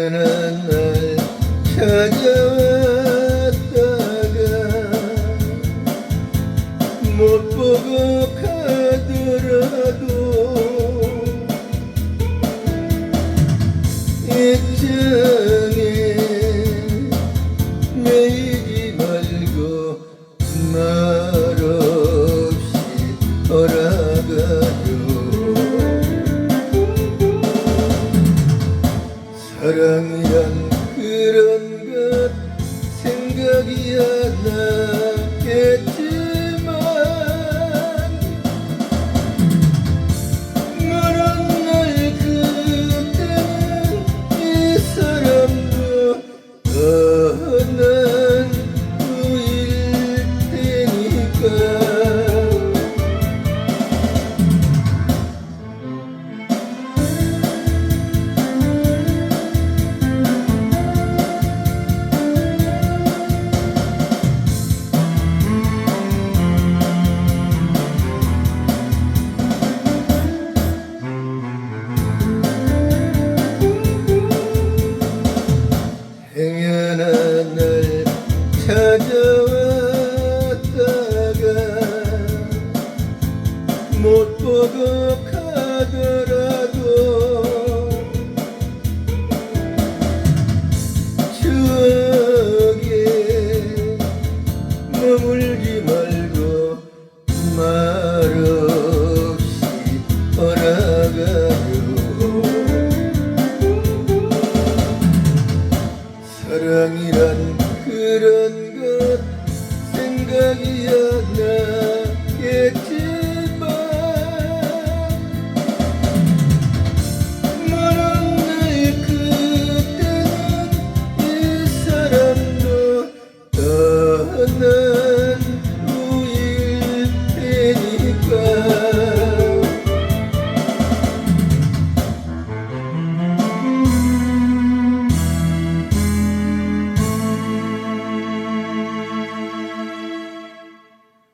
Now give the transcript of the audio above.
önünde you? 사랑이란 그런 것 생각이 안 나 찾아왔다가 못 보고 가더라도 추억에 머물지 말고 말없이 떠나가요. 사랑이란 그런 것 생각이 안